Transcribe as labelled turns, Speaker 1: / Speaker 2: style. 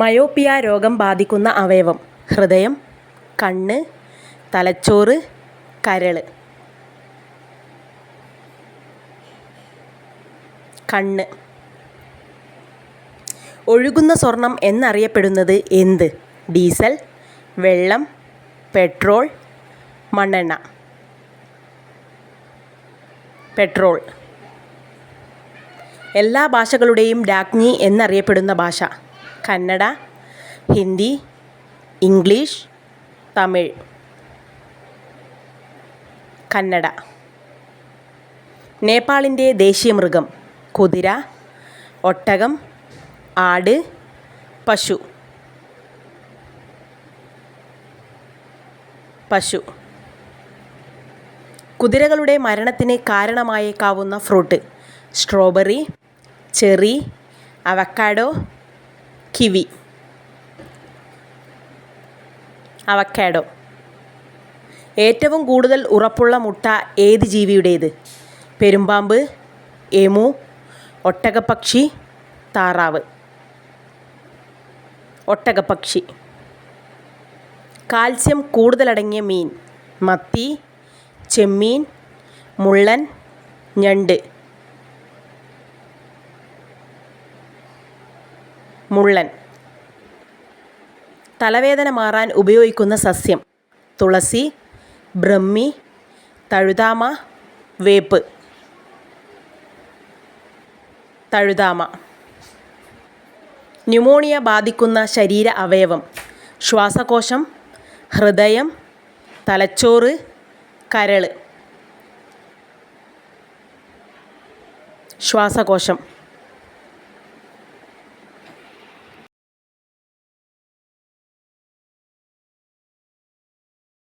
Speaker 1: Myopia രോഗം ബാധിക്കുന്ന അവയവം. ഹൃദയം കണ്ണ് തലച്ചോറ് കരൾ കണ്ണ്. ഒഴുകുന്ന സ്വർണം എന്നറിയപ്പെടുന്നത് എന്ത്? ഡീസൽ വെള്ളം പെട്രോൾ മണ്ണെണ്ണ. പെട്രോൾ. എല്ലാ ഭാഷകളുടെയും രാജ്ഞി എന്നറിയപ്പെടുന്ന ഭാഷ. കന്നഡ ഹിന്ദി ഇംഗ്ലീഷ് തമിഴ്. കന്നഡ. നേപ്പാളിന്റെ ദേശീയ മൃഗം കുതിര ഒട്ടകം ആട് പശു. പശു. കുതിരകളുടെ മരണത്തിന് കാരണമായേക്കാവുന്ന fruit strawberry cherry avocado kiwi. Avocado. ഏറ്റവും കൂടുതൽ ഉറപ്പുള്ള മുട്ട ഏത് ജീവിയുടേത്? പെരുമ്പാമ്പ് എമു ഒട്ടകപ്പക്ഷി താറാവ്. ഒട്ടകപ്പക്ഷി. കാൽസ്യം കൂടുതലടങ്ങിയ മീൻ. മത്തി ചെമ്മീൻ മുള്ളൻ ഞണ്ട്. മുള്ളൻ. തലവേദന മാറാൻ ഉപയോഗിക്കുന്ന സസ്യം തുളസി ബ്രഹ്മി തഴുതാമ വേപ്പ്. തഴുതാമ. ന്യൂമോണിയ ബാധിക്കുന്ന ശരീര അവയവം ശ്വാസകോശം ഹൃദയം തലച്ചോറ് കരൾ ശ്വാസകോശം.